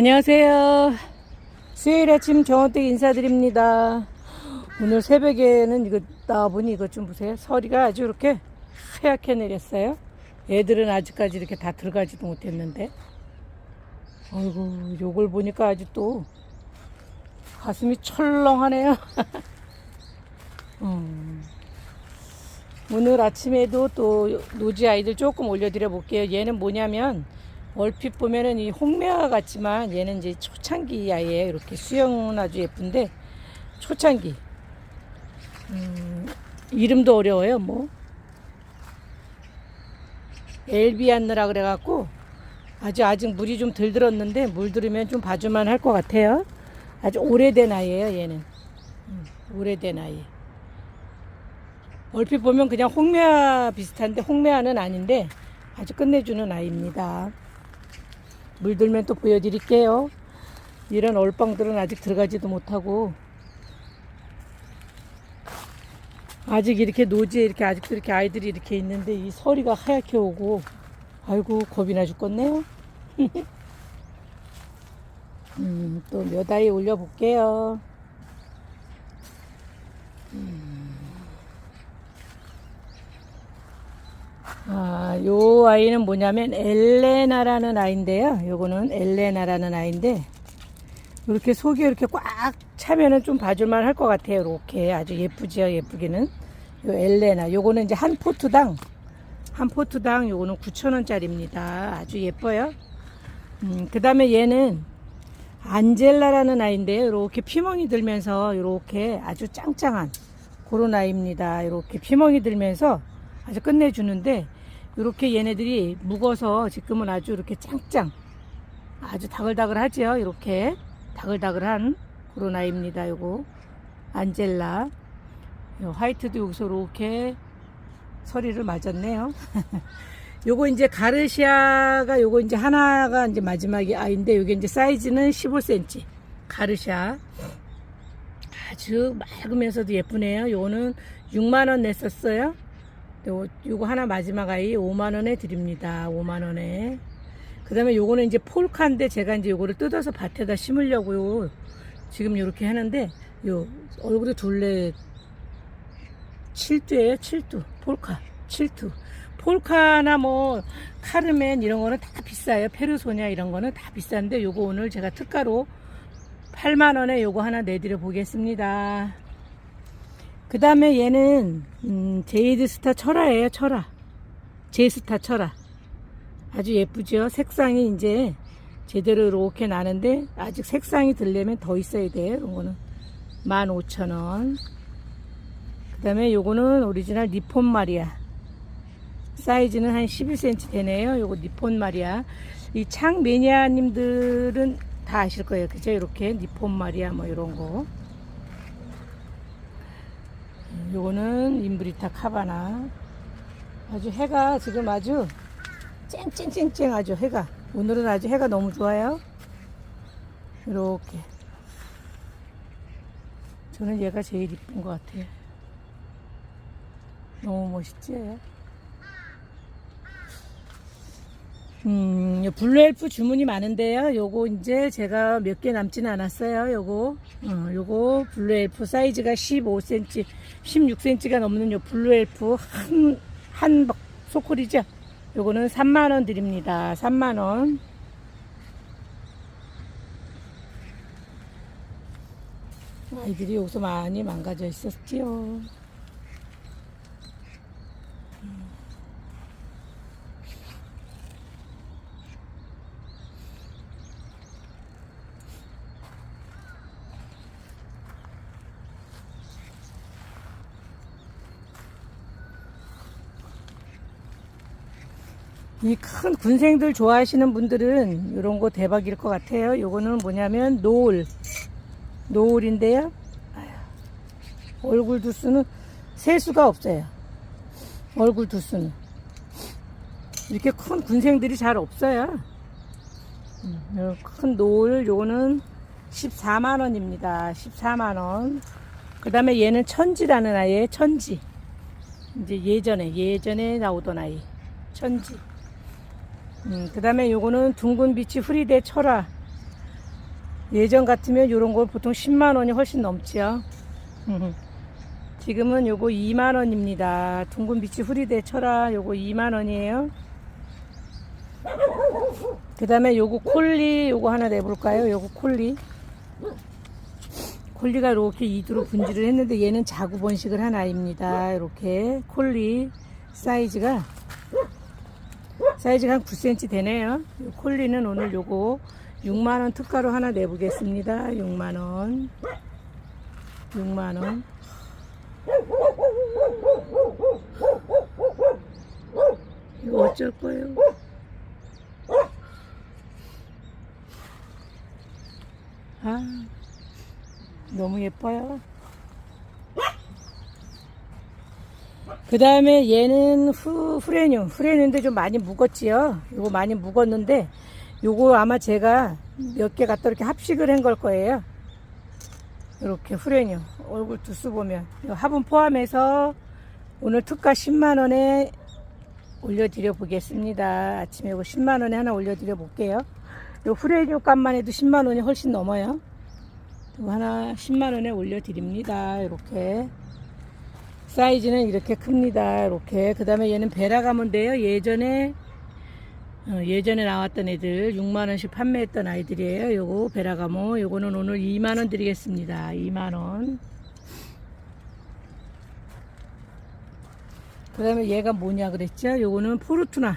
안녕하세요. 수요일 아침 정원댁 인사드립니다. 오늘 새벽에는 이거 나와보니 이것 좀 보세요. 서리가 아주 이렇게 하얗게 내렸어요. 애들은 아직까지 이렇게 다 들어가지도 못했는데. 아이고, 요걸 보니까 아주 또 가슴이 철렁하네요. 음. 오늘 아침에도 또 노지 아이들 조금 올려드려 볼게요. 얘는 뭐냐면 얼핏 보면은 이 홍매화 같지만 얘는 이제 초창기 아이예요. 이렇게 수영은 아주 예쁜데 초창기. 음, 이름도 어려워요. 뭐 엘비안느라 그래갖고 아주 아직 물이 좀 덜 들었는데 물 들으면 좀 봐주만 할 것 같아요. 아주 오래된 아이예요. 얘는 음, 오래된 아이. 얼핏 보면 그냥 홍매화 비슷한데 홍매화는 아닌데 아주 끝내주는 아이입니다. 물들면 또 보여드릴게요. 이런 얼빵들은 아직 들어가지도 못하고 아직 이렇게 노지에 이렇게 아직도 이렇게 아이들이 이렇게 있는데 이 서리가 하얗게 오고 아이고 겁이 나 죽겠네요. 음, 또 몇 아이 올려볼게요. 아, 요 아이는 뭐냐면 엘레나라는 아이인데요. 요거는 엘레나라는 아이인데 이렇게 속이 이렇게 꽉 차면은 좀 봐줄만 할 것 같아요. 이렇게 아주 예쁘지요, 예쁘기는. 요 엘레나. 요거는 이제 한 포트당 한 포트당 요거는 9,000원짜리입니다. 아주 예뻐요. 음, 그 다음에 얘는 안젤라라는 아이인데요. 이렇게 피멍이 들면서 이렇게 아주 짱짱한 그런 아이입니다. 이렇게 피멍이 들면서 아주 끝내주는데 이렇게 얘네들이 묵어서 지금은 아주 이렇게 짱짱 아주 다글다글 하죠 이렇게. 다글다글한 그런 아이입니다 요거. 안젤라. 요 화이트도 여기서 이렇게 서리를 맞았네요. 요거 이제 가르시아가 요거 이제 하나가 이제 마지막이 아이인데 요게 이제 사이즈는 15cm 가르시아 아주 맑으면서도 예쁘네요. 요거는 6만원 냈었어요 요, 요거 하나 마지막 아이 5만원에 드립니다. 5만원에. 그 다음에 요거는 이제 폴카인데 제가 이제 요거를 뜯어서 밭에다 심으려고요. 지금 요렇게 하는데, 요, 얼굴에 둘레 7두예요 7두. 폴카. 7두. 폴카나 뭐, 카르멘 이런 거는 다 비싸요. 페르소냐 이런 거는 다 비싼데, 요거 오늘 제가 특가로 8만원에 요거 하나 내드려 보겠습니다. 그 다음에 얘는 음, 제이드 스타 철화예요 철화. 제스타 철화. 아주 예쁘죠? 색상이 이제 제대로 이렇게 나는데 아직 색상이 들려면 더 있어야 돼요 이런 거는 15,000원. 그 다음에 요거는 오리지널 니폰 마리아. 사이즈는 한 11cm 되네요. 요거 니폰 마리아. 이 창 매니아님들은 다 아실 거예요. 그죠? 이렇게 니폰 마리아 뭐 이런 거 요거는 인브리타 카바나. 아주 해가 지금 아주 쨍쨍쨍쨍 아주 해가. 오늘은 아주 해가 너무 좋아요. 이렇게. 저는 얘가 제일 이쁜 것 같아요 너무 멋있지 음, 요 블루엘프 주문이 많은데요. 요거 이제 제가 몇 개 남지는 않았어요. 요거, 어, 요거 블루엘프 사이즈가 15cm, 16cm가 넘는 요 블루엘프 한, 한 박- 소콜이죠. 요거는 3만원 드립니다. 3만원. 아이들이 여기서 많이 망가져 있었지요. 이 큰 군생들 좋아하시는 분들은 이런 거 대박일 것 같아요. 요거는 뭐냐면 노을. 노을인데요. 얼굴 두수는 세수가 없어요. 얼굴 두수는. 이렇게 큰 군생들이 잘 없어요. 음, 요큰 노을, 요거는 14만원입니다. 14만원. 그 다음에 얘는 천지라는 아이예요. 천지. 이제 예전에, 예전에 나오던 아이. 천지. 음, 그 다음에 요거는 둥근 빛이 흐리대 철화. 예전 같으면 이런 거 보통 10만 원이 훨씬 넘지요. 지금은 요거 2만 원입니다. 둥근 빛이 후리대 철아 요거 2만 원이에요. 그 다음에 요거 콜리 요거 하나 내볼까요? 요거 콜리. 콜리가 이렇게 이두로 분질을 했는데 얘는 자구 번식을 한 아이입니다. 이렇게 콜리 사이즈가 사이즈가 한 9cm 되네요. 요 콜리는 오늘 요거 6만원 특가로 하나 내보겠습니다. 6만원. 6만원. 이거 어쩔 거예요? 아, 너무 예뻐요. 그 다음에 얘는 후, 후레뉴. 후레뉴인데 좀 많이 묵었지요. 이거 많이 묵었는데, 요거 아마 제가 몇 개 갖다 이렇게 합식을 한 걸 거예요. 이렇게 후레뉴. 얼굴 두수 보면. 요 화분 포함해서 오늘 특가 10만원에 올려드려 보겠습니다. 아침에 이거 10만원에 하나 올려드려 볼게요. 요 후레뉴 값만 해도 10만원이 훨씬 넘어요. 이거 하나 10만원에 올려드립니다. 이렇게. 사이즈는 이렇게 큽니다. 이렇게. 그 다음에 얘는 베라가몬데요. 예전에, 어, 예전에 나왔던 애들 6만원씩 판매했던 아이들이에요. 요거 베라가모. 요거는 오늘 2만원 드리겠습니다. 2만원. 그 다음에 얘가 뭐냐 그랬죠? 요거는 포르투나.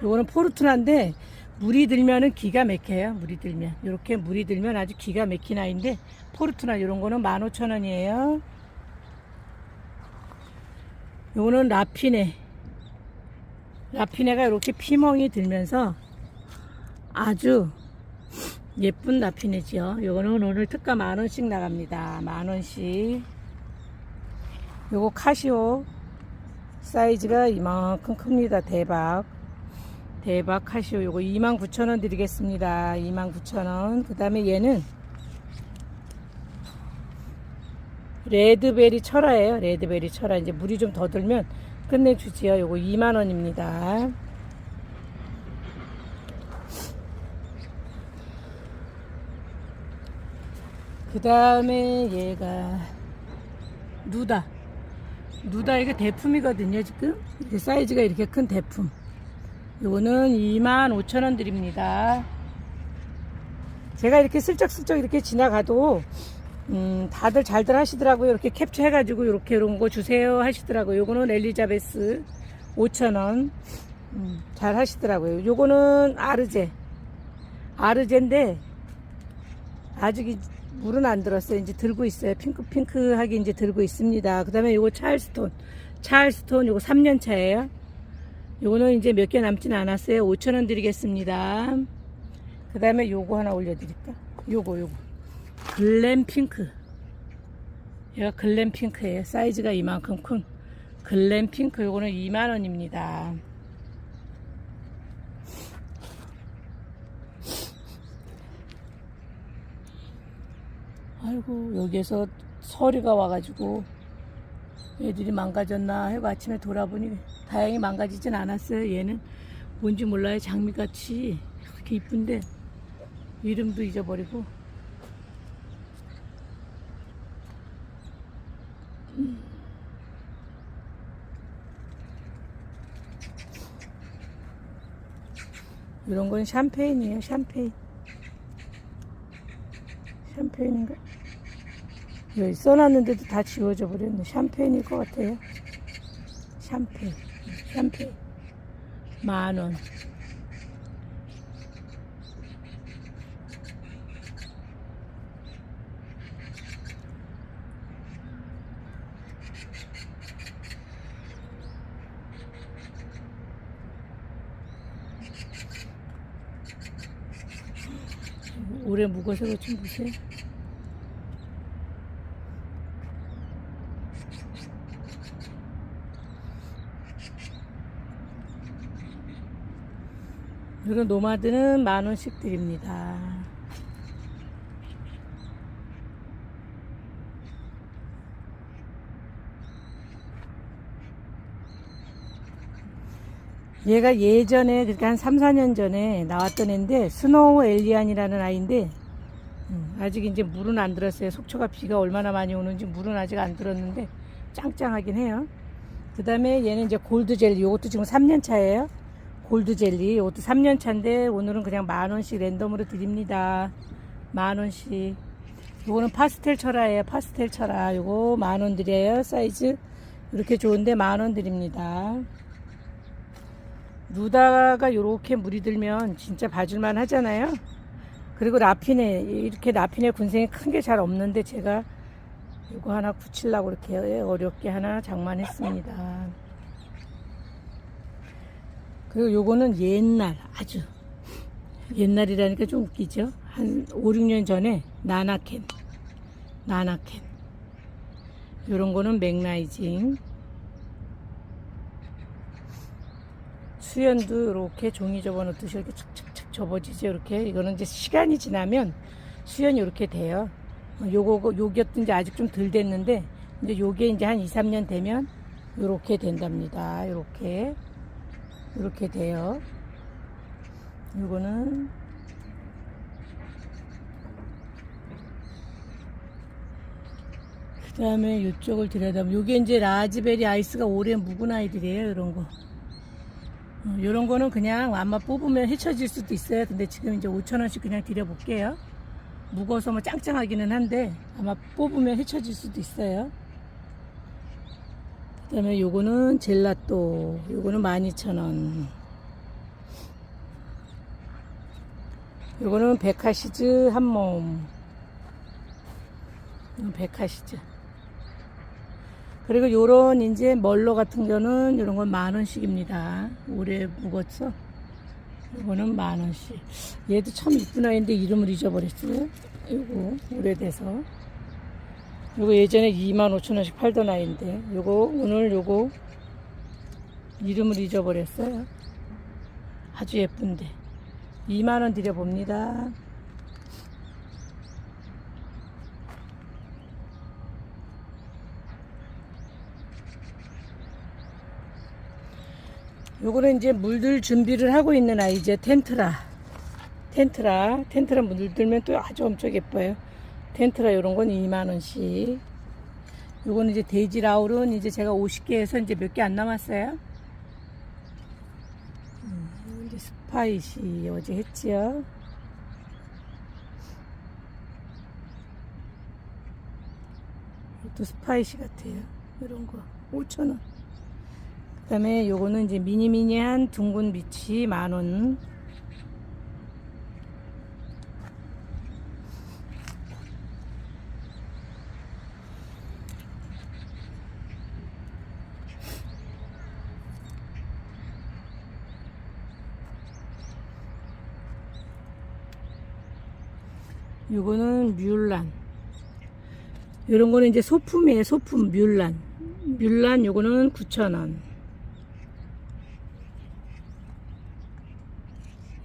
요거는 포르투나인데, 물이 들면은 기가 막혀요. 물이 들면. 요렇게 물이 들면 아주 기가 막힌 아이인데, 포르투나 요런 거는 15,000원이에요. 요거는 라피네. 라피네가 이렇게 피멍이 들면서 아주 예쁜 라피네지요. 요거는 오늘 특가 만원씩 나갑니다. 만원씩. 요거 카시오. 사이즈가 이만큼 큽니다. 대박. 대박 카시오. 요거 29,000원 드리겠습니다. 29,000원. 그 다음에 얘는 레드베리 철화예요. 레드베리 철화. 이제 물이 좀 더 들면 끝내주지요. 요거 2만원입니다. 그 다음에 얘가 누다. 누다 이게 대품이거든요. 지금 이게 사이즈가 이렇게 큰 대품. 요거는 25,000원 드립니다. 제가 이렇게 슬쩍슬쩍 이렇게 지나가도 음, 다들 잘들 하시더라고요. 이렇게 캡처해가지고 이렇게 이런 거 주세요 하시더라고요. 요거는 엘리자베스 5,000원. 음, 잘 하시더라고요. 요거는 아르제. 아르제인데 아직 이- 물은 안 들었어요. 이제 들고 있어요. 핑크핑크하게 이제 들고 있습니다. 그 다음에 요거 찰스톤. 찰스톤 요거 3년 차예요. 요거는 이제 몇 개 남진 않았어요. 5,000원 드리겠습니다. 그 다음에 요거 하나 올려드릴까? 요거 요거. 글램 핑크. 얘가 글램 핑크예요. 사이즈가 이만큼 큰 글램 핑크. 요거는 2만 원입니다. 아이고 여기에서 서리가 와가지고 애들이 망가졌나 해고 아침에 돌아보니 다행히 망가지진 않았어요. 얘는 뭔지 몰라요. 장미같이 이렇게 이쁜데 이름도 잊어버리고 이런 건 샴페인이에요. 샴페인. 샴페인인가? 여기 써놨는데도 다 지워져 버렸네. 샴페인일 것 같아요. 샴페인. 샴페인. 만 원. 오래 묵어서 그좀 보세요. 이런 노마드는 만 원씩 드립니다. 얘가 예전에 그러니까 한 3, 4년 전에 나왔던 애인데 스노우 엘리안이라는 아이인데 아직 이제 물은 안 들었어요. 속초가 비가 얼마나 많이 오는지 물은 아직 안 들었는데 짱짱하긴 해요. 그 다음에 얘는 이제 골드 젤리. 이것도 지금 3년 차예요. 골드 젤리. 이것도 3년 차인데 오늘은 그냥 만 원씩 랜덤으로 드립니다. 만 원씩. 요거는 파스텔 철화예요. 파스텔 철화. 요거 만원 드려요. 사이즈 이렇게 좋은데 만원 드립니다. 누다가 요렇게 물이 들면 진짜 봐줄만 하잖아요. 그리고 라피네 이렇게 라피네 군생이 큰 게 잘 없는데 제가 이거 하나 붙이려고 이렇게 어렵게 하나 장만했습니다. 그리고 요거는 옛날 아주 옛날이라니까 좀 웃기죠. 한 5, 6년 전에 나나캔 나나캔 요런 거는 맥라이징 수연도 이렇게 종이 접어 놓듯이 이렇게 착착착 접어지죠. 이렇게 이거는 이제 시간이 지나면 수연이 이렇게 돼요. 어, 요거 이제 아직 좀 덜 됐는데 이제 요게 이제 한 2, 3년 되면 이렇게 된답니다. 이렇게 이렇게 돼요. 요거는 그 다음에 이쪽을 들여다보면 요게 이제 라즈베리 아이스가 오래 묵은 아이들이에요. 이런 거. 이런 거는 그냥 아마 뽑으면 헤쳐질 수도 있어요. 근데 지금 이제 5천원씩 그냥 드려볼게요. 무거워서 뭐 짱짱하기는 한데 아마 뽑으면 헤쳐질 수도 있어요. 그 다음에 요거는 젤라또. 요거는 12,000원. 요거는 백화시즈 한 몸. 이건 백화시즈. 그리고 요런 이제 멀로 같은 거는 요런 건 만 원씩입니다. 오래 묵었어. 이거는 만 원씩. 얘도 참 이쁜 아이인데 이름을 잊어버렸어요. 요거 오래돼서. 요거 예전에 2만 5천 원씩 팔던 아이인데 요거 오늘 요거 이름을 잊어버렸어요. 아주 예쁜데 2만 원 드려 봅니다. 요거는 이제 물들 준비를 하고 있는 아이제 텐트라. 텐트라. 텐트라 물들면 또 아주 엄청 예뻐요. 텐트라 요런 건 2만원씩. 요거는 이제 데이지 라울은 이제 제가 50개에서 이제 몇 개 안 남았어요. 음, 스파이시 어제 했지요. 또 스파이시 같아요. 이런 거. 5천원. 그 다음에 요거는 이제 미니미니한 둥근 비치 만원. 요거는 뮬란. 요런 거는 이제 소품이에요 소품. 뮬란. 뮬란 요거는 9,000원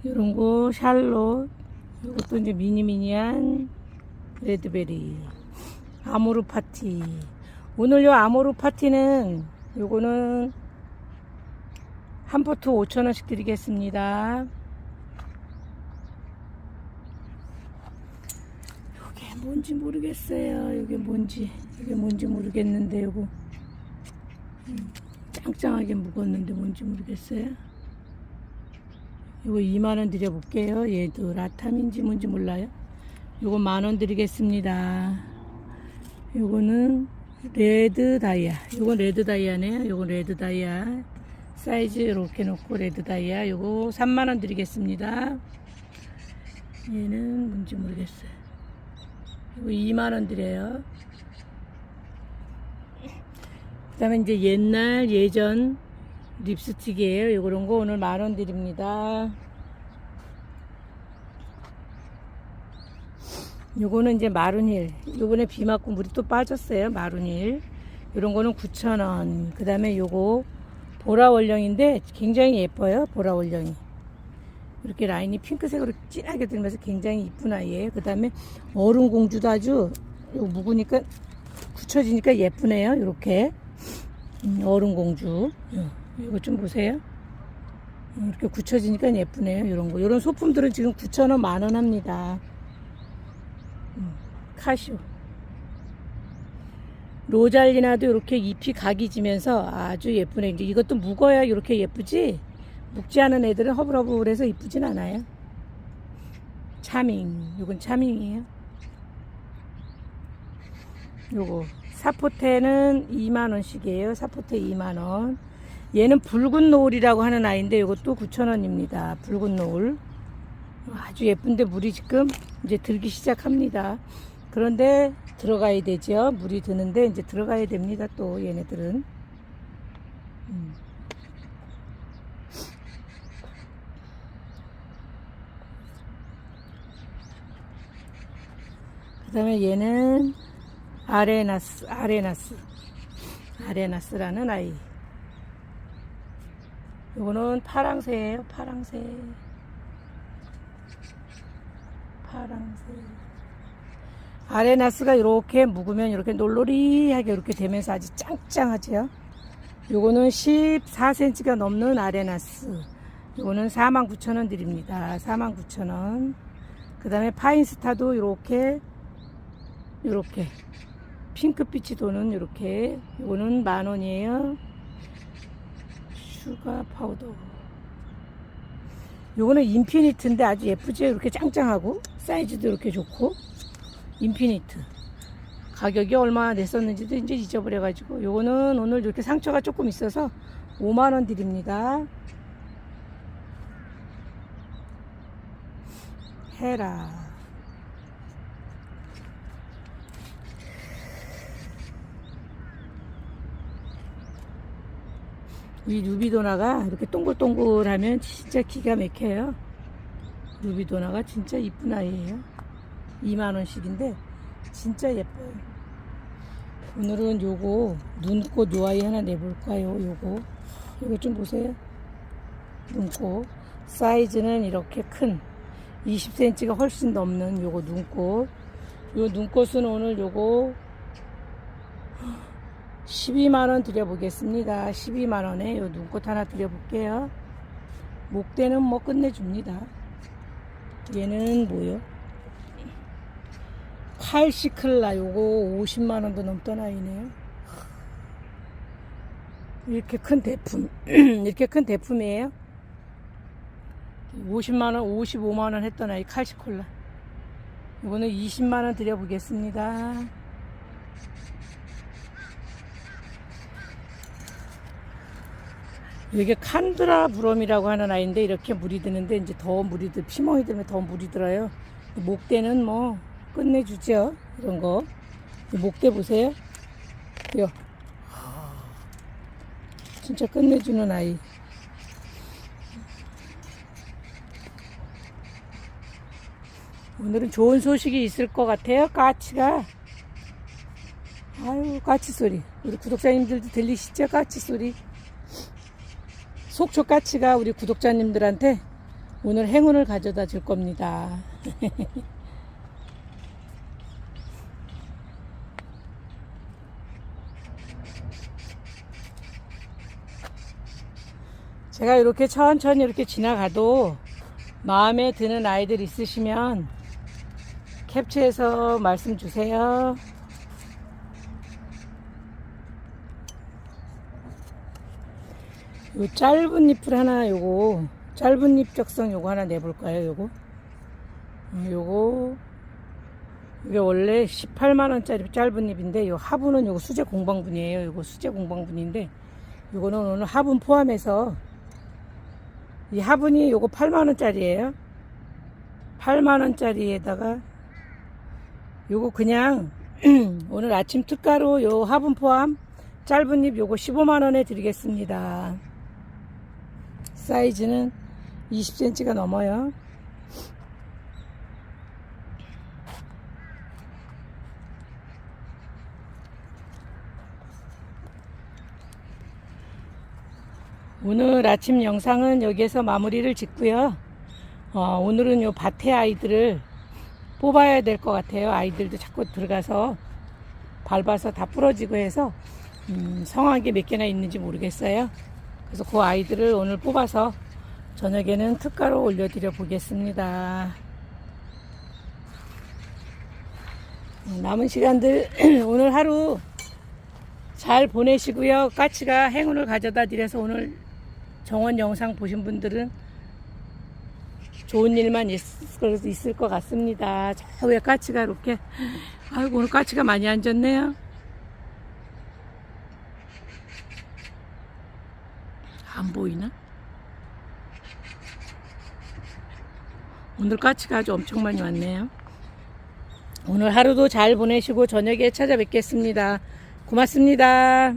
요런 거 샬롯. 이것도 이제 미니미니한 레드베리. 아모르 파티. 오늘 요 아모르 파티는 요거는 한 포트 5천원씩 드리겠습니다. 요게 뭔지 모르겠어요. 요게 뭔지. 이게 뭔지 모르겠는데 요거. 음, 짱짱하게 묵었는데 뭔지 모르겠어요 이거 2만원 드려볼게요. 얘도 라탐인지 뭔지 몰라요. 이거 만원 드리겠습니다. 요거는 레드 다이아. 요건 레드 다이아네요. 요건 레드 다이아. 사이즈 이렇게 놓고 레드 다이아. 요거 3만원 드리겠습니다. 얘는 뭔지 모르겠어요. 이거 2만원 드려요. 그 다음에 이제 옛날 예전 립스틱이에요. 이런 거 오늘 만 원 드립니다. 요거는 이제 마룬힐. 요번에 비 맞고 물이 또 빠졌어요. 마룬힐. 이런 거는 9,000원. 그 다음에 요거 보라 원령인데 굉장히 예뻐요. 보라 원령이. 이렇게 라인이 핑크색으로 진하게 들면서 굉장히 이쁜 아이예요. 그 다음에 얼음 공주도 아주 요 묵으니까 굳혀지니까 예쁘네요. 이렇게 음, 얼음 공주. 이거 좀 보세요. 음, 이렇게 굳혀지니까 예쁘네요. 이런 거. 이런 소품들은 지금 9,000원, 만원 합니다. 음, 카시오. 로잘리나도 이렇게 잎이 각이 지면서 아주 예쁘네. 이제 이것도 묵어야 이렇게 예쁘지. 묵지 않은 애들은 허블허블해서 이쁘진 않아요. 차밍. 이건 차밍이에요. 요거 사포테는 2만원씩이에요. 사포테 2만원. 얘는 붉은 노을이라고 하는 아이인데 이것도 9,000원입니다. 붉은 노을. 아주 예쁜데 물이 지금 이제 들기 시작합니다. 그런데 들어가야 되죠. 물이 드는데 이제 들어가야 됩니다. 또 얘네들은. 음. 그 다음에 얘는 아레나스, 아레나스, 아레나스라는 아이. 요거는 파랑새예요, 파랑새. 파랑새. 아레나스가 이렇게 묵으면 이렇게 놀놀이하게 이렇게 되면서 아주 짱짱하죠. 요거는 14cm가 넘는 아레나스. 요거는 49,000원 드립니다. 49,000원. 그 다음에 파인스타도 이렇게, 이렇게. 핑크빛이 도는 이렇게. 요거는 만 원이에요. 슈가 파우더. 요거는 인피니트인데 아주 예쁘죠? 이렇게 짱짱하고. 사이즈도 이렇게 좋고. 인피니트. 가격이 얼마나 냈었는지도 이제 잊어버려 가지고. 요거는 오늘 이렇게 상처가 조금 있어서 5만원 드립니다. 헤라. 이 루비도나가 이렇게 동글동글하면 진짜 기가 막혀요. 루비도나가 진짜 이쁜 아이예요. 2만원씩인데 진짜 예뻐요. 오늘은 요거 눈꽃 요 아이 하나 내볼까요? 요거 이거 좀 보세요. 눈꽃 사이즈는 이렇게 큰 20cm가 훨씬 넘는 요거 눈꽃 요 눈꽃은 오늘 요거 12만원 드려보겠습니다. 12만원에 요 눈꽃 하나 드려볼게요. 목대는 뭐 끝내줍니다. 얘는 뭐요? 칼시클라. 요거 50만원도 넘던 아이네요. 이렇게 큰 대품 이렇게 큰 대품이에요? 50만원 55만원 했던 아이 칼시콜라. 이거는 20만원 드려보겠습니다 이게 칸드라 브롬이라고 하는 아이인데 이렇게 물이 드는데 이제 더 물이 들 피멍이 들면 더 물이 들어요. 목대는 뭐 끝내주죠 이런 거. 목대 보세요. 요 진짜 끝내주는 아이. 오늘은 좋은 소식이 있을 것 같아요 까치가. 아유 까치 소리. 우리 구독자님들도 들리시죠 까치 소리 속초 까치가 우리 구독자님들한테 오늘 행운을 가져다 줄 겁니다. 제가 이렇게 천천히 이렇게 지나가도 마음에 드는 아이들 있으시면 캡처해서 말씀 주세요. 요 짧은 잎을 하나 요거 짧은 잎 적성 요거 하나 내볼까요 요거? 어, 요거 이게 원래 18만원짜리 짧은 잎인데 요 화분은 요거 수제 공방분이에요. 요거 수제 공방분인데 요거는 오늘 화분 포함해서 이 화분이 요거 8만원짜리에요. 8만원짜리에다가 요거 그냥 오늘 아침 특가로 요 화분 포함 짧은 잎 요거 15만원에 드리겠습니다 사이즈는 20cm가 넘어요. 오늘 아침 영상은 여기에서 마무리를 짓고요. 어, 오늘은 요 밭에 아이들을 뽑아야 될 것 같아요. 아이들도 자꾸 들어가서 밟아서 다 부러지고 해서 음, 성하게 몇 개나 있는지 모르겠어요. 그래서 그 아이들을 오늘 뽑아서 저녁에는 특가로 올려드려 보겠습니다. 남은 시간들 오늘 하루 잘 보내시고요. 까치가 행운을 가져다 드려서 오늘 정원 영상 보신 분들은 좋은 일만 있을, 것 같습니다. 저 위에 까치가 이렇게 아이고 오늘 까치가 많이 앉았네요. 안 보이나? 오늘 까치가 아주 엄청 많이 왔네요. 오늘 하루도 잘 보내시고 저녁에 찾아뵙겠습니다. 고맙습니다.